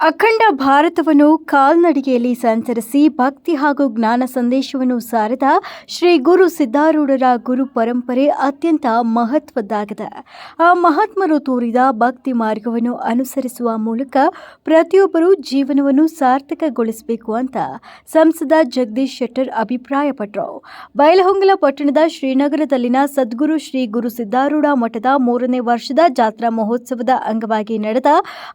ಅಖಂಡ ಭಾರತವನ್ನು ಕಾಲ್ನಡಿಗೆಯಲ್ಲಿ ಸಂಚರಿಸಿ ಭಕ್ತಿ ಹಾಗೂ ಜ್ಞಾನ ಸಂದೇಶವನ್ನು ಸಾರಿದ ಶ್ರೀ ಗುರು ಸಿದ್ಧಾರೂಢರ ಗುರು ಪರಂಪರೆ ಅತ್ಯಂತ ಮಹತ್ವದ್ದಾಗಿದೆ. ಆ ಮಹಾತ್ಮರು ತೋರಿದ ಭಕ್ತಿ ಮಾರ್ಗವನ್ನು ಅನುಸರಿಸುವ ಮೂಲಕ ಪ್ರತಿಯೊಬ್ಬರೂ ಜೀವನವನ್ನು ಸಾರ್ಥಕಗೊಳಿಸಬೇಕು ಅಂತ ಸಂಸದ ಜಗದೀಶ್ ಶೆಟ್ಟರ್ ಅಭಿಪ್ರಾಯಪಟ್ಟರು ಬಯಲಹೊಂಗಲ ಪಟ್ಟಣದ ಶ್ರೀನಗರದಲ್ಲಿನ ಸದ್ಗುರು ಶ್ರೀ ಗುರು ಸಿದ್ಧಾರೂಢ ಮಠದ ಮೂರನೇ ವರ್ಷದ ಜಾತ್ರಾ ಮಹೋತ್ಸವದ ಅಂಗವಾಗಿ ನಡೆದ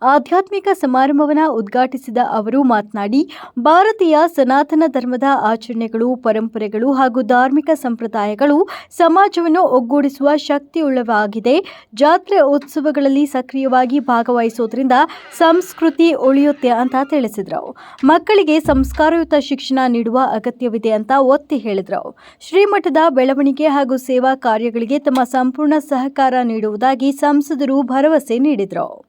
ಆಧ್ಯಾತ್ಮಿಕ ಸಮಾರಂಭವನ್ನು ಉದ್ಘಾಟಿಸಿದ ಅವರು ಮಾತನಾಡಿ, ಭಾರತೀಯ ಸನಾತನ ಧರ್ಮದ ಆಚರಣೆಗಳು, ಪರಂಪರೆಗಳು ಹಾಗೂ ಧಾರ್ಮಿಕ ಸಂಪ್ರದಾಯಗಳು ಸಮಾಜವನ್ನು ಒಗ್ಗೂಡಿಸುವ ಶಕ್ತಿಯುಳ್ಳವಾಗಿದೆ. ಜಾತ್ರೆ ಉತ್ಸವಗಳಲ್ಲಿ ಸಕ್ರಿಯವಾಗಿ ಭಾಗವಹಿಸೋದ್ರಿಂದ ಸಂಸ್ಕೃತಿ ಉಳಿಯುತ್ತೆ ಅಂತ ತಿಳಿಸಿದರು. ಮಕ್ಕಳಿಗೆ ಸಂಸ್ಕಾರಯುತ ಶಿಕ್ಷಣ ನೀಡುವ ಅಗತ್ಯವಿದೆ ಅಂತ ಒತ್ತಿ ಹೇಳಿದರು. ಶ್ರೀಮಠದ ಬೆಳವಣಿಗೆ ಹಾಗೂ ಸೇವಾ ಕಾರ್ಯಗಳಿಗೆ ತಮ್ಮ ಸಂಪೂರ್ಣ ಸಹಕಾರ ನೀಡುವುದಾಗಿ ಸಂಸದರು ಭರವಸೆ ನೀಡಿದರು.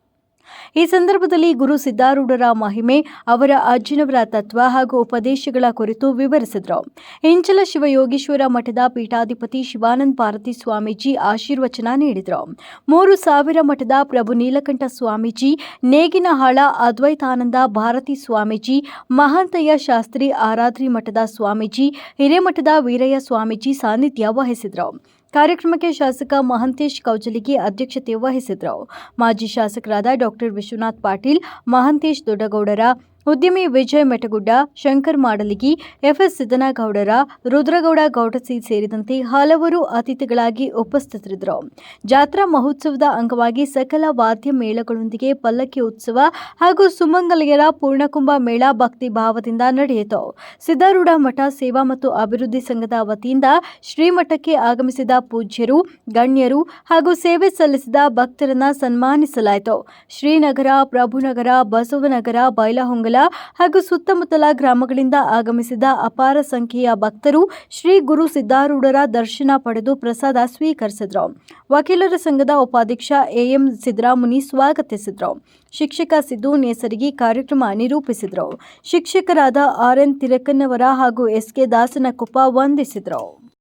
ಈ ಸಂದರ್ಭದಲ್ಲಿ ಗುರು ಸಿದ್ಧಾರೂಢರ ಮಹಿಮೆ, ಅವರ ಅಜ್ಜಿನವರ ತತ್ವ ಹಾಗೂ ಉಪದೇಶಗಳ ಕುರಿತು ವಿವರಿಸಿದರು. ಇಂಚಲ ಶಿವಯೋಗೀಶ್ವರ ಮಠದ ಪೀಠಾಧಿಪತಿ ಶಿವಾನಂದ ಭಾರತಿ ಸ್ವಾಮೀಜಿ ಆಶೀರ್ವಚನ ನೀಡಿದರು. ಮೂರು ಸಾವಿರ ಮಠದ ಪ್ರಭು ನೀಲಕಂಠ ಸ್ವಾಮೀಜಿ, ನೇಗಿನಹಾಳ ಅದ್ವೈತಾನಂದ ಭಾರತಿ ಸ್ವಾಮೀಜಿ ಮಹಾಂತಯ್ಯ ಶಾಸ್ತ್ರಿ ಆರಾಧ್ರಿ ಮಠದ ಸ್ವಾಮೀಜಿ, ಹಿರೇಮಠದ ವೀರಯ್ಯ ಸ್ವಾಮೀಜಿ ಸಾನ್ನಿಧ್ಯ ವಹಿಸಿದರು. ಕಾರ್ಯಕ್ರಮಕ್ಕೆ ಶಾಸಕ ಮಹಂತೇಶ್ ಕೌಜಲಿಗೆ ಅಧ್ಯಕ್ಷತೆ ವಹಿಸಿದ್ರು ಮಾಜಿ ಶಾಸಕರಾದ ಡಾಕ್ಟರ್ ವಿಶ್ವನಾಥ್ ಪಾಟೀಲ್ ಮಹಂತೇಶ್ ದೊಡ್ಡಗೌಡರ ಉದ್ಯಮಿ ವಿಜಯ್ ಮೆಟಗುಡ್ಡ, ಶಂಕರ್ ಮಾಡಲಿಗಿ, ಎಫ್ಎಸ್ ಸಿದ್ದನಗೌಡರ, ರುದ್ರಗೌಡ ಗೌಡಸಿ ಸೇರಿದಂತೆ ಹಲವರು ಅತಿಥಿಗಳಾಗಿ ಉಪಸ್ಥಿತರಿದ್ದರು. ಜಾತ್ರಾ ಮಹೋತ್ಸವದ ಅಂಗವಾಗಿ ಸಕಲ ವಾದ್ಯ ಮೇಳಗಳೊಂದಿಗೆ ಪಲ್ಲಕ್ಕಿ ಉತ್ಸವ ಹಾಗೂ ಸುಮಂಗಲಿಯರ ಪೂರ್ಣಕುಂಭ ಮೇಳ ಭಕ್ತಿ ಭಾವದಿಂದ ನಡೆಯಿತು. ಸಿದ್ದಾರೂಢ ಮಠ ಸೇವಾ ಮತ್ತು ಅಭಿವೃದ್ಧಿ ಸಂಘದ ವತಿಯಿಂದ ಶ್ರೀಮಠಕ್ಕೆ ಆಗಮಿಸಿದ ಪೂಜ್ಯರು, ಗಣ್ಯರು ಹಾಗೂ ಸೇವೆ ಸಲ್ಲಿಸಿದ ಭಕ್ತರನ್ನ ಸನ್ಮಾನಿಸಲಾಯಿತು. ಶ್ರೀನಗರ, ಪ್ರಭುನಗರ, ಬಸವನಗರ, ಬೈಲಹೊಂಗಲ ಹಾಗೂ ಸುತ್ತಮುತ್ತಲ ಗ್ರಾಮಗಳಿಂದ ಆಗಮಿಸಿದ ಅಪಾರ ಸಂಖ್ಯೆಯ ಭಕ್ತರು ಶ್ರೀ ಗುರು ಸಿದ್ದಾರೂಢರ ದರ್ಶನ ಪಡೆದು ಪ್ರಸಾದ ಸ್ವೀಕರಿಸಿದರು. ವಕೀಲರ ಸಂಘದ ಉಪಾಧ್ಯಕ್ಷ ಎಎಂ ಸಿದ್ದರಾಮುನಿ ಸ್ವಾಗತಿಸಿದರು. ಶಿಕ್ಷಕ ಸಿದ್ದು ನೇಸರಿಗೆ ಕಾರ್ಯಕ್ರಮ ನಿರೂಪಿಸಿದರು. ಶಿಕ್ಷಕರಾದ ಆರ್ ಎನ್ ತಿರಕನ್ನವರ ಹಾಗೂ ಎಸ್ ಕೆ ದಾಸನಕೊಪ್ಪ ವಂದಿಸಿದ್ರು.